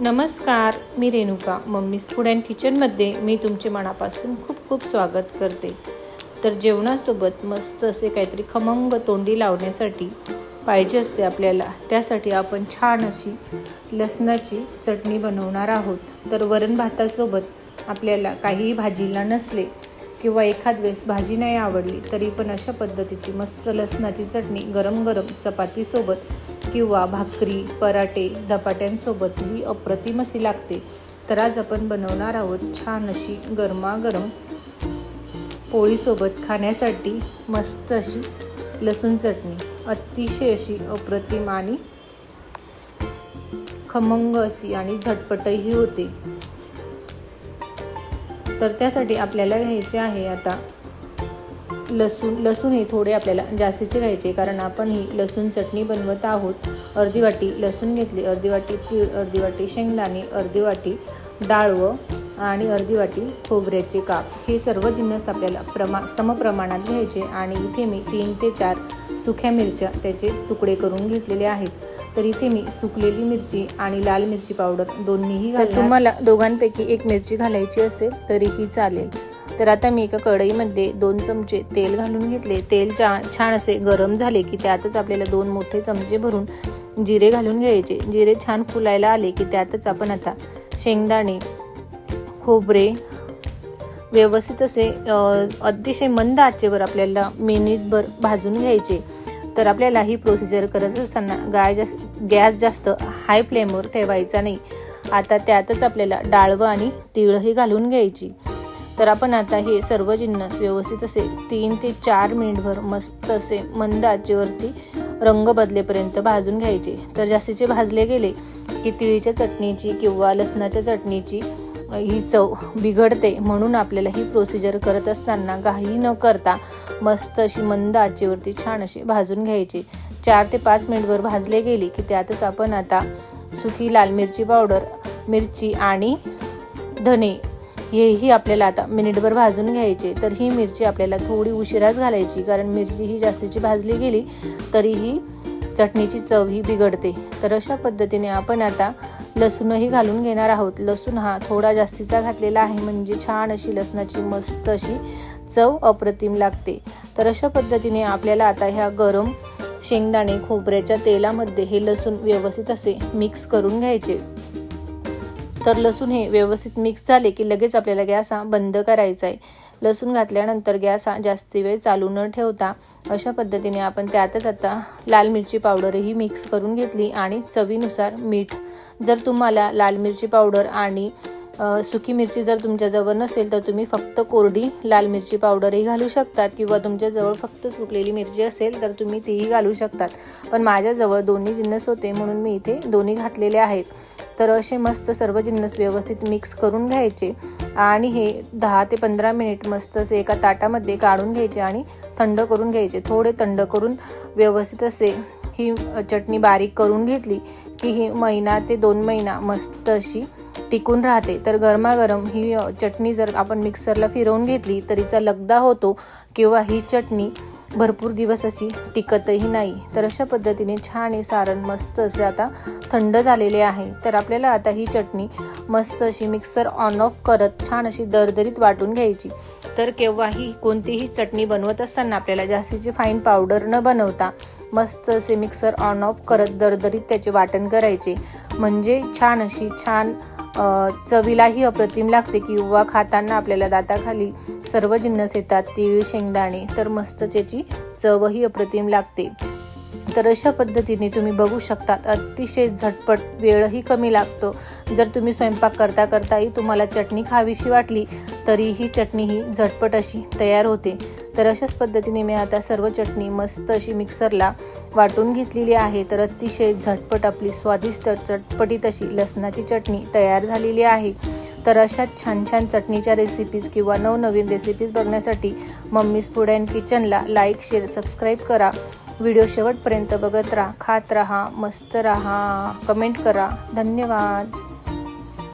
नमस्कार मी Renuka. Mummies food and किचनमध्ये मी तुमचे मनापासून खूप खूप स्वागत करते. तर जेवणासोबत मस्त असे काहीतरी खमंग तोंडी लावण्यासाठी पाहिजे असते आपल्याला. त्यासाठी आपण छान अशी लसणाची चटणी बनवणार आहोत. तर वरण भातासोबत आपल्याला काहीही भाजीला नसले किंवा एखाद वेळेस भाजी नाही आवडली तरी पण अशा पद्धतीची मस्त लसणाची चटणी गरम गरम चपातीसोबत किंवा भाकरी पराठे धपाट्यांसोबत ही अप्रतिम अशी लागते. तर आज आपण बनवणार आहोत छान अशी गरमागरम पोळीसोबत खाण्यासाठी मस्त अशी लसूण चटणी. अतिशय अशी अप्रतिम आणि खमंग अशी आणि झटपटही होते. तर त्यासाठी आपल्याला घ्यायचे आहे आता लसूण लसूण हे थोडे आपल्याला जास्तीचे घ्यायचे कारण आपण ही लसूण चटणी बनवत आहोत. अर्धी वाटी लसूण घेतली अर्धी वाटी तीळ अर्धी वाटी शेंगदाणे अर्धी वाटी डाळवं आणि अर्धी वाटी खोबऱ्याचे काप. हे सर्व जिन्नस आपल्याला प्रमा समप्रमाणात घ्यायचे आणि इथे मी तीन ते चार सुख्या मिरच्या त्याचे तुकडे करून घेतलेले आहेत. तर इथे मी सुकलेली मिरची आणि लाल मिरची पावडर दोन्हीही घाल तुम्हाला दोघांपैकी एक मिरची घालायची असेल तरीही चालेल. तर आता मी एका कढईमध्ये दोन चमचे तेल घालून घेतले. तेल छान असे गरम झाले की त्यातच आपल्याला दोन मोठे चमचे भरून जिरे घालून घ्यायचे. जिरे छान फुलायला आले की त्यातच आपण आता शेंगदाणे खोबरे व्यवस्थित असे अतिशय मंद आचेवर आपल्याला मिनिटभर भाजून घ्यायचे. तर आपल्याला ही प्रोसिजर करत असताना गाय जास्त गॅस जास्त हाय फ्लेमवर ठेवायचा नाही. आता त्यातच आपल्याला डाळवं आणि तिळही घालून घ्यायची. तर आपण आता हे सर्व जिन्नस व्यवस्थित असे तीन ते चार मिनिटभर मस्त असे मंद आचेवरती रंग बदलेपर्यंत भाजून घ्यायचे. तर जास्तीचे भाजले गेले की तिळीच्या चटणीची किंवा लसणाच्या चटणीची ही चव बिघडते. म्हणून आपल्याला ही प्रोसिजर करत असताना घाई न करता मस्त अशी मंद आचेवरती छान अशी भाजून घ्यायची. चार ते पाच मिनिटभर भाजले गेले की त्यातच आपण आता सुकी लाल मिरची पावडर मिरची आणि धने हेही आपल्याला आता मिनिटभर भाजून घ्यायचे. तर ही मिरची आपल्याला थोडी उशिराच घालायची कारण मिरची ही जास्तीची भाजली गेली तरीही चटणीची चव ही बिघडते. तर अशा पद्धतीने आपण आता लसूणही घालून घेणार आहोत. लसूण हा थोडा जास्तीचा घातलेला आहे म्हणजे छान अशी लसणाची मस्त अशी चव अप्रतिम लागते. तर अशा पद्धतीने आपल्याला आता ह्या गरम शेंगदाणे खोबऱ्याच्या तेलामध्ये हे लसूण व्यवस्थित असे मिक्स करून घ्यायचे. तर लसूण हे व्यवस्थित मिक्स झाले की लगेच आपल्याला गॅस हा बंद करायचा आहे. लसूण घातल्यानंतर गॅस हा जास्त वेळ चालू न ठेवता अशा पद्धतीने आपण त्यातच आता लाल मिरची पावडरही मिक्स करून घेतली आणि चवीनुसार मीठ. जर तुम्हाला लाल मिरची पावडर आणि सुकी मिरची जर तुमच्याजवळ नसेल तर तुम्ही फक्त कोरडी लाल मिरची पावडरही घालू शकतात किंवा तुमच्याजवळ फक्त सुकलेली मिरची असेल तर तुम्ही तीही घालू शकतात. पण माझ्याजवळ दोन्ही जिन्नस होते म्हणून मी इथे दोन्ही घातलेले आहेत. तर असे मस्त सर्व जिन्नस व्यवस्थित मिक्स करून घ्यायचे आणि हे दहा ते पंधरा मिनिट मस्त असे एका ताटामध्ये काढून घ्यायचे आणि थंड करून घ्यायचे. थोडे थंड करून व्यवस्थित असे ही चटणी बारीक करून घेतली की ही महिना ते दोन महिना मस्त अशी टिकून राहते. तर गरमागरम ही चटणी जर आपण मिक्सरला फिरवून घेतली तरीचा लगदा होतो किंवा ही चटणी भरपूर दिवस अशी टिकतही नाही. तर अशा पद्धतीने छान हे सारण मस्त असे आता थंड झालेले आहे. तर आपल्याला आता ही चटणी मस्त अशी मिक्सर ऑन ऑफ करत छान अशी दरदरीत वाटून घ्यायची. तर केव्हाही कोणतीही चटणी बनवत असताना आपल्याला जास्तीची फाईन पावडर न बनवता मस्त असे मिक्सर ऑन ऑफ करत दरदरीत त्याचे वाटण करायचे. म्हणजे छान अशी छान चवीलाही अप्रतिम लागते किंवा खाताना आपल्याला दाताखाली सर्व जिन्नस येतात तीळ शेंगदाणे तर मस्त त्याची चवही अप्रतिम लागते. तर अशा पद्धतीने तुम्ही बघू शकतात अतिशय झटपट वेळही कमी लागतो. जर तुम्ही स्वयंपाक करता करताही तुम्हाला चटणी खावीशी वाटली तरीही चटणी ही झटपट अशी तयार होते. तर अशाच पद्धतीने मी आता सर्व चटणी मस्त अशी मिक्सरला वाटून घेतलेली आहे. तर अतिशय झटपट आपली स्वादिष्ट चटपटीत अशी लसणाची चटणी तयार झालेली आहे. तर अशाच छान छान चटणीच्या रेसिपीज किंवा नवनवीन रेसिपीज बघण्यासाठी मम्मीज फूड अँड किचनला लाईक शेअर सबस्क्राईब करा. व्हिडिओ शेवटपर्यंत बघत राहा खात राहा मस्त राहा. कमेंट करा. धन्यवाद.